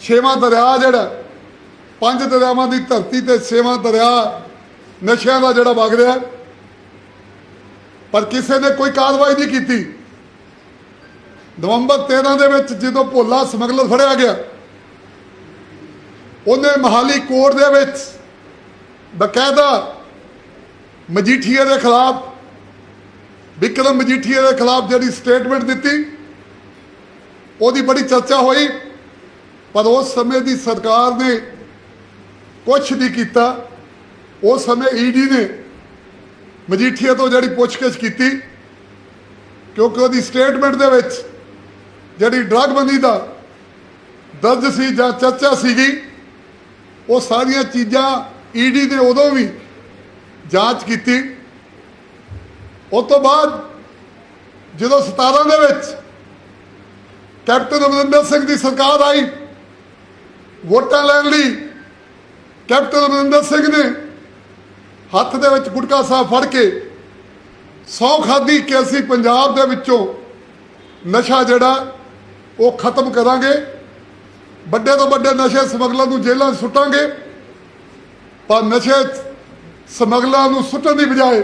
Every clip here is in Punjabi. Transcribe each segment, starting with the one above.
ਛੇਵਾਂ ਦਰਿਆ ਜਿਹੜਾ, ਪੰਜ ਦਰਿਆਵਾਂ ਦੀ ਧਰਤੀ ਤੇ ਛੇਵਾਂ ਦਰਿਆ ਨਸ਼ਿਆਂ ਦਾ ਜਿਹੜਾ ਵਗ ਰਿਹਾ। ਪਰ ਕਿਸੇ ਨੇ ਕੋਈ ਕਾਰਵਾਈ ਨਹੀਂ ਕੀਤੀ। ਨਵੰਬਰ 13 ਦੇ ਵਿੱਚ ਜਦੋਂ ਭੋਲਾ ਸਮਗਲਰ ਫੜਿਆ ਗਿਆ, ਉਹਨੇ ਮਹਾਲੀ ਕੋਰਟ ਦੇ ਵਿੱਚ ਬਕਾਇਦਾ ਮਜੀਠੀਆ ਦੇ ਖਿਲਾਫ, ਵਿਕਰਮ ਮਜੀਠੀਆ ਦੇ ਖਿਲਾਫ ਜਿਹੜੀ ਸਟੇਟਮੈਂਟ ਦਿੱਤੀ, ਉਹਦੀ ਬੜੀ ਚਰਚਾ ਹੋਈ। ਪਰ ਉਸ ਸਮੇਂ ਦੀ ਸਰਕਾਰ ਨੇ ਕੁਛ ਨਹੀਂ ਕੀਤਾ। ਉਸ ਸਮੇਂ ਈਡੀ ਨੇ ਮਜੀਠੀਆ ਤੋਂ ਜਿਹੜੀ ਪੁੱਛਗਿੱਛ ਕੀਤੀ, ਕਿਉਂਕਿ ਉਹਦੀ ਸਟੇਟਮੈਂਟ ਦੇ ਵਿੱਚ ਜਿਹੜੀ ਡਰੱਗ ਬੰਦੀ ਦਾ ਦਰਜ ਸੀ ਜਾਂ ਚਰਚਾ ਸੀਗੀ, ਉਹ ਸਾਰੀਆਂ ਚੀਜ਼ਾਂ ਈਡੀ ਨੇ ਉਦੋਂ ਵੀ ਜਾਂਚ ਕੀਤੀ। ਉਸ ਤੋਂ ਬਾਅਦ ਜਦੋਂ 17 ਦੇ ਵਿੱਚ ਕੈਪਟਨ ਅਮਰਿੰਦਰ ਸਿੰਘ ਦੀ ਸਰਕਾਰ ਆਈ ਵੋਟਾਂ ਲੈਣ ਲਈ ਕੈਪਟਨ ਅਮਰਿੰਦਰ ਸਿੰਘ ਨੇ ਹੱਥ ਦੇ ਵਿੱਚ ਗੁਟਕਾ ਸਾਹਿਬ ਫੜ ਕੇ ਸੌ ਖਾਦੀ ਕਿ ਅਸੀਂ ਪੰਜਾਬ ਦੇ ਵਿੱਚੋਂ ਨਸ਼ਾ ਜਿਹੜਾ, ਉਹ ਖਤਮ ਕਰਾਂਗੇ। ਵੱਡੇ ਤੋਂ ਵੱਡੇ ਨਸ਼ੇ ਸਮਗਲਰ ਨੂੰ ਜੇਲ੍ਹਾਂ 'ਚ ਸੁੱਟਾਂਗੇ। ਪਰ ਨਸ਼ੇ ਸਮਗਲਰਾਂ ਨੂੰ ਸੁੱਟਣ ਦੀ ਬਜਾਏ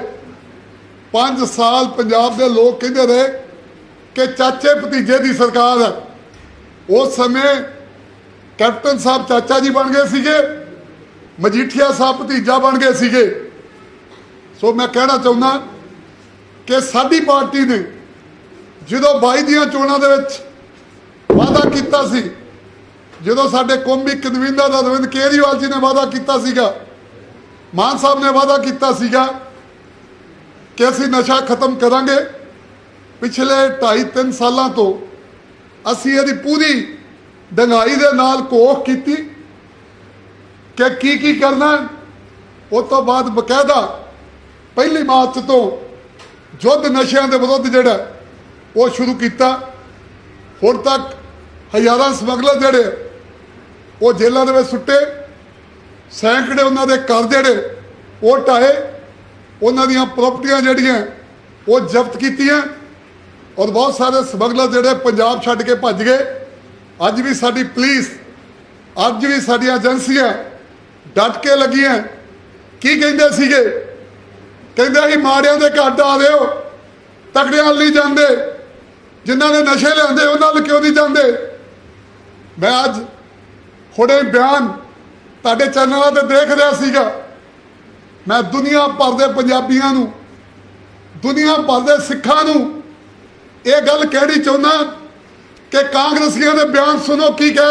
5 ਸਾਲ ਪੰਜਾਬ ਦੇ ਲੋਕ ਕਹਿੰਦੇ ਰਹੇ ਕਿ ਚਾਚੇ ਭਤੀਜੇ ਦੀ ਸਰਕਾਰ ਹੈ। ਉਸ ਸਮੇਂ ਕੈਪਟਨ ਸਾਹਿਬ ਚਾਚਾ ਜੀ ਬਣ ਗਏ ਸੀਗੇ, ਮਜੀਠੀਆ ਸਾਹਿਬ ਭਤੀਜਾ ਬਣ ਗਏ ਸੀਗੇ। ਸੋ ਮੈਂ ਕਹਿਣਾ ਚਾਹੁੰਦਾ ਕਿ ਸਾਡੀ ਪਾਰਟੀ ਨੇ ਜਦੋਂ 22 ਦੀਆਂ ਚੋਣਾਂ ਦੇ ਵਿੱਚ ਵਾਅਦਾ ਕੀਤਾ ਸੀ, ਜਦੋਂ ਸਾਡੇ ਕੌਮੀ ਕਨਵੀਨਰ ਅਰਵਿੰਦ ਕੇਜਰੀਵਾਲ ਜੀ ਨੇ ਵਾਅਦਾ ਕੀਤਾ ਸੀਗਾ, ਮਾਨ ਸਾਹਿਬ ਨੇ ਵਾਅਦਾ ਕੀਤਾ ਸੀਗਾ ਕਿ ਅਸੀਂ ਨਸ਼ਾ ਖਤਮ ਕਰਾਂਗੇ। ਪਿਛਲੇ 2.5 3 ਸਾਲਾਂ ਤੋਂ ਅਸੀਂ ਇਹਦੀ ਪੂਰੀ ਡੰਗਾਈ ਦੇ ਨਾਲ ਕੋਖ ਕੀਤੀ ਕਿ ਕੀ ਕੀ ਕਰਨਾ ਉਹ ਤੋਂ ਬਾਅਦ ਬਕਾਇਦਾ ਪਹਿਲੀ ਮਾਰਚ ਤੋਂ ਯੁੱਧ ਨਸ਼ਿਆਂ ਦੇ ਵਿਰੁੱਧ ਜਿਹੜਾ ਉਹ ਸ਼ੁਰੂ ਕੀਤਾ। ਹੁਣ ਤੱਕ ਹਜ਼ਾਰਾਂ ਸਮਗਲਰ ਜਿਹੜੇ ਉਹ ਜੇਲ੍ਹਾਂ ਦੇ ਵਿੱਚ ਸੁੱਟੇ। ਸੈਂਕੜੇ ਉਹਨਾਂ ਦੇ ਘਰ ਜਿਹੜੇ ਉਹ ਢਾਏ ਉਹਨਾਂ ਦੀਆਂ ਪ੍ਰਾਪਰਟੀਆਂ ਜਿਹੜੀਆਂ ਉਹ ਜ਼ਬਤ ਕੀਤੀਆਂ। ਔਰ ਬਹੁਤ ਸਾਰੇ ਸਮਗਲਰ ਜਿਹੜੇ ਪੰਜਾਬ ਛੱਡ ਕੇ ਭੱਜ ਗਏ। ਅੱਜ ਵੀ ਸਾਡੀ ਪੁਲਿਸ, ਅੱਜ ਵੀ ਸਾਡੀਆਂ ਏਜੰਸੀਆਂ ਡਟ ਕੇ ਲੱਗੀਆਂ ਕੀ ਕਹਿੰਦੇ ਸੀਗੇ? ਕਹਿੰਦੇ ਅਸੀਂ ਮਾੜਿਆਂ ਦੇ ਘਰ ਆ ਦਿਓ ਤਕੜਿਆਂ ਵੱਲ ਨਹੀਂ ਜਾਂਦੇ। ਜਿਨ੍ਹਾਂ ਨੇ ਨਸ਼ੇ ਲਿਆਂਦੇ ਉਹਨਾਂ ਵੱਲ ਕਿਉਂ ਨਹੀਂ ਜਾਂਦੇ? ਮੈਂ ਅੱਜ ਹੁਣੇ ਬਿਆਨ ਤੁਹਾਡੇ ਚੈਨਲਾਂ ਤੇ ਦੇਖ ਰਿਹਾ ਸੀਗਾ। ਮੈਂ ਦੁਨੀਆ ਭਰ ਦੇ ਪੰਜਾਬੀਆਂ ਨੂੰ, ਦੁਨੀਆ ਭਰ ਦੇ ਸਿੱਖਾਂ ਨੂੰ ਇਹ ਗੱਲ ਕਹਿਣੀ ਚਾਹੁੰਦਾ ਕਿ ਕਾਂਗਰਸੀਆਂ ਦੇ ਬਿਆਨ ਸੁਣੋ ਕੀ ਕਹਿ